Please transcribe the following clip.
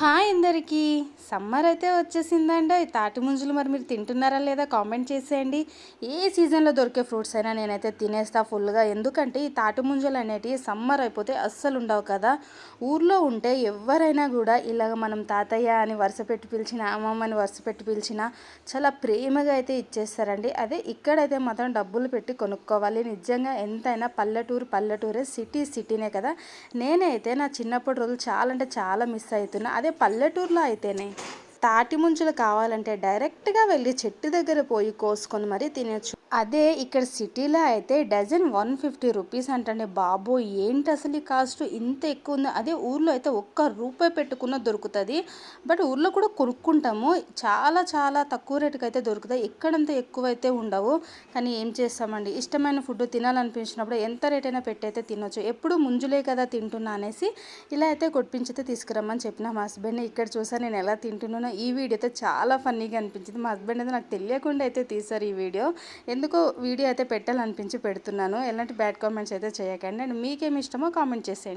Hi అందరికీ. Summer అయితే వచ్చేసిందండి. ఈ తాటి ముంజులు మరి మీరు తింటున్నారా లేదా కామెంట్ చేసేయండి. ఏ సీజన్లో దొరికే ఫ్రూట్స్ అయినా నేనైతే తినేస్తా ఫుల్గా. ఎందుకంటే ఈ తాటి ముంజలు అనేటివి సమ్మర్ అయిపోతే అస్సలు ఉండవు కదా. ఊర్లో ఉంటే ఎవరైనా కూడా ఇలాగ మనం తాతయ్య అని వరుస పెట్టి పిలిచిన అమ్మమ్మని వరుస పెట్టి పిలిచిన చాలా ప్రేమగా అయితే ఇచ్చేస్తారండి. అదే ఇక్కడైతే మాత్రం డబ్బులు పెట్టి కొనుక్కోవాలి. నిజంగా ఎంతైనా పల్లెటూరు పల్లెటూరే సిటీ సిటీనే కదా. నేనైతే నా చిన్నప్పటి రోజులు చాలా అంటే చాలా మిస్ అవుతున్నా. అదే పల్లెటూరులో అయితేనే తాటి ముంచులు కావాలంటే డైరెక్ట్గా వెళ్ళి చెట్టు దగ్గర పోయి కోసుకొని మరీ తినచ్చు. అదే ఇక్కడ సిటీలో అయితే డజన్ వన్ ఫిఫ్టీ రూపీస్ అంటండి. బాబు ఏంటి అసలు ఈ కాస్ట్? ఇంత ఎక్కువ ఉంది? అదే ఊర్లో అయితే ఒక్క రూపాయి పెట్టుకున్న దొరుకుతుంది. బట్ ఊర్లో కూడా కొనుక్కుంటాము. చాలా చాలా తక్కువ రేటుకి అయితే దొరుకుతాయి. ఎక్కడంత ఎక్కువ అయితే ఉండవు. కానీ ఏం చేస్తామండి? ఇష్టమైన ఫుడ్ తినాలనిపించినప్పుడు ఎంత రేట్ అయినా పెట్టయితే తినొచ్చు. ఎప్పుడు ముంజులే కదా తింటున్నా అనేసి ఇలా అయితే కొట్టించితే తీసుకురమ్మని చెప్పిన మా హస్బెండ్ ఇక్కడ చూసా నేను ఎలా తింటున్నానో ఈ వీడియో అయితే చాలా ఫన్నీగా అనిపించింది. మా హస్బెండ్ అయితే నాకు తెలియకుండా అయితే తీశారు ఈ వీడియో. ఎందుకో వీడియో అయితే పెట్టాలనిపించి పెడుతున్నాను. ఎలాంటి బ్యాడ్ కామెంట్స్ అయితే చేయకండి. అండ్ మీకేమి ఇష్టమో కామెంట్ చేసేయండి.